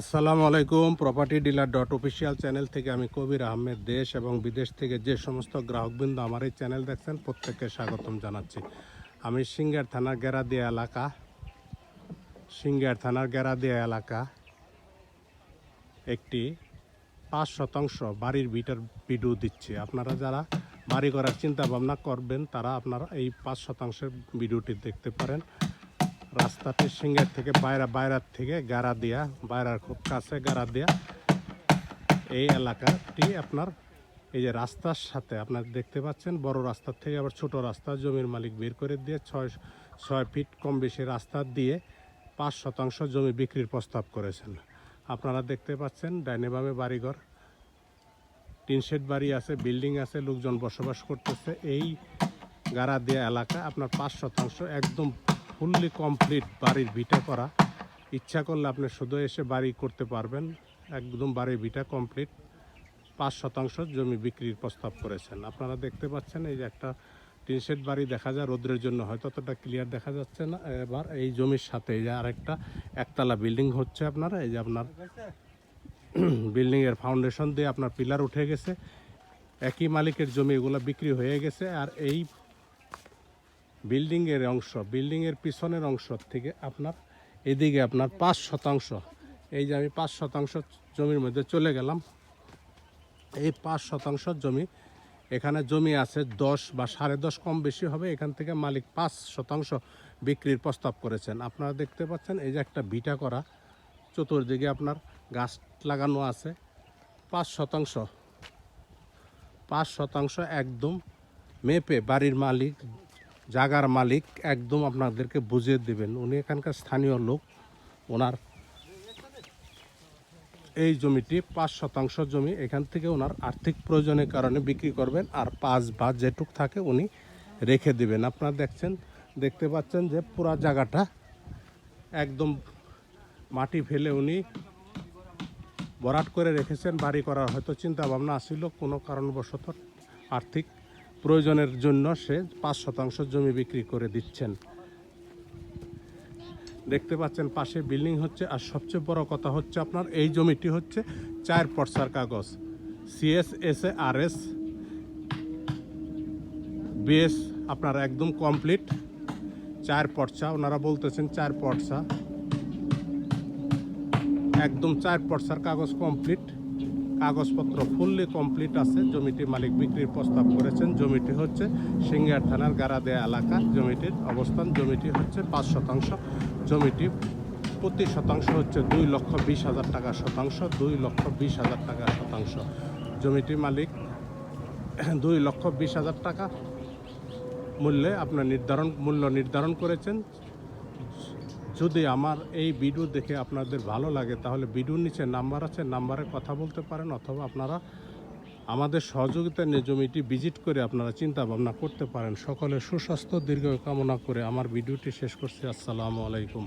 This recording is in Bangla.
আসসালামু আলাইকুম property dealer dot official channel থেকে আমি কবির আহমেদ। দেশ এবং বিদেশ থেকে যে সমস্ত গ্রাহকবৃন্দ আমার এই চ্যানেল দেখছেন, প্রত্যেককে স্বাগতম জানাচ্ছি। আমি সিঙ্গার থানার গেরাদিয়া এলাকা। সিঙ্গার থানার গেরাদিয়া এলাকা একটি পাঁচ শতাংশ বাড়ির বিটার ভিডিও দিচ্ছি। আপনারা যারা বাড়ি করার চিন্তা ভাবনা করবেন, তারা আপনারা এই পাঁচ শতাংশের ভিডিওটি দেখতে পারেন। রাস্তাটি সিঙ্গার থেকে বাইরা বাইরার থেকে গাড়া দিয়া, বাইরার খুব কাছে গাড়া দিয়া এই এলাকাটি আপনার এই যে রাস্তার সাথে আপনার দেখতে পাচ্ছেন, বড় রাস্তার থেকে আবার ছোট রাস্তা, জমির মালিক বের করে দিয়ে ছয় ছয় ফিট কম বেশি রাস্তা দিয়ে পাঁচ শতাংশ জমি বিক্রির প্রস্তাব করেছেন। আপনারা দেখতে পাচ্ছেন, ডাইনে বামে বাড়িঘর, টিন শেড বাড়ি আছে, বিল্ডিং আছে, লোকজন বসবাস করতেছে। এই গাড়া দেয়া এলাকা আপনার পাঁচ শতাংশ একদম ফুললি কমপ্লিট বাড়ির ভিটা করা। ইচ্ছা করলে আপনি শুধু এসে বাড়ি করতে পারবেন। একদম বাড়ির ভিটা কমপ্লিট পাঁচ শতাংশ জমি বিক্রির প্রস্তাব করেছেন। আপনারা দেখতে পাচ্ছেন এই যে একটা টিন শেড বাড়ি দেখা যায় রোদ্রের জন্য, হয়তো অতটা ক্লিয়ার দেখা যাচ্ছে না। এবার এই জমির সাথে এই যে আরেকটা একতলা বিল্ডিং হচ্ছে আপনারা, এই যে আপনার বিল্ডিংয়ের ফাউন্ডেশন দিয়ে আপনার পিলার উঠে গেছে। একই মালিকের জমি এগুলো বিক্রি হয়ে গেছে। আর এই বিল্ডিংয়ের অংশ, বিল্ডিংয়ের পিছনের অংশ থেকে আপনার এদিকে আপনার পাঁচ শতাংশ। এই যে আমি পাঁচ শতাংশ জমির মধ্যে চলে গেলাম। এই পাঁচ শতাংশ জমি, এখানে জমি আছে দশ বা সাড়ে দশ কম বেশি হবে। এখান থেকে মালিক পাঁচ শতাংশ বিক্রির প্রস্তাব করেছেন। আপনারা দেখতে পাচ্ছেন, এই যে একটা বিটা করা, চতুর্দিকে আপনার গাছ লাগানো আছে। পাঁচ শতাংশ পাঁচ শতাংশ একদম মেপে বাড়ির মালিক জাগার মালিক একদম আপনাদেরকে বুঝিয়ে দেবেন। উনি এখানকার স্থানীয় লোক। ওনার এই জমিটি পাঁচ শতাংশ জমি। এখান থেকে ওনার আর্থিক প্রয়োজনের কারণে বিক্রি করবেন আর পাঁচ বা যেটুক থাকে উনি রেখে দিবেন। আপনারা দেখছেন, দেখতে পাচ্ছেন যে পুরা জায়গাটা একদম মাটি ফেলে উনি বরাট করে রেখেছেন। বাড়ি করার হয়তো চিন্তা ভাবনা আসছিল কোনো কারণবশত আর্থিক প্রয়োজনের জন্য সে পাঁচ শতাংশ জমি বিক্রি করে দিচ্ছেন। দেখতে পাচ্ছেন পাশে বিল্ডিং হচ্ছে, আর সবচেয়ে বড় কথা হচ্ছে আপনার, এই জমিটি হচ্ছে চার পর্সার কাগজ। CS S A R S BS আপনার একদম কমপ্লিট চার পর্চা ওনারা বলতেছেন চার পর্চা একদম চার পর্সার কাগজ কমপ্লিট কাগজপত্র ফুললি কমপ্লিট আছে। জমিটি মালিক বিক্রির প্রস্তাব করেছেন। জমিটি হচ্ছে সিঙ্গার থানার গারাদেয়া এলাকা। জমিটির অবস্থান, জমিটি হচ্ছে পাঁচ শতাংশ। জমিটি প্রতি শতাংশ হচ্ছে দুই লক্ষ বিশ হাজার টাকা শতাংশ, দুই লক্ষ বিশ হাজার টাকা শতাংশ। জমিটি মালিক দুই লক্ষ বিশ হাজার টাকা মূল্যে আপনার নির্ধারণ, মূল্য নির্ধারণ করেছেন। যদি আমার এই ভিডিও দেখে আপনাদের ভালো লাগে, তাহলে ভিডিওর নিচে নাম্বার আছে, নাম্বারে কথা বলতে পারেন অথবা আপনারা আমাদের সহযোগিতা নিয়ে জমিটি ভিজিট করে আপনারা চিন্তা ভাবনা করতে পারেন। সকলে সুস্বাস্থ্য দীর্ঘ কামনা করে আমার ভিডিওটি শেষ করছি। আসসালামু আলাইকুম।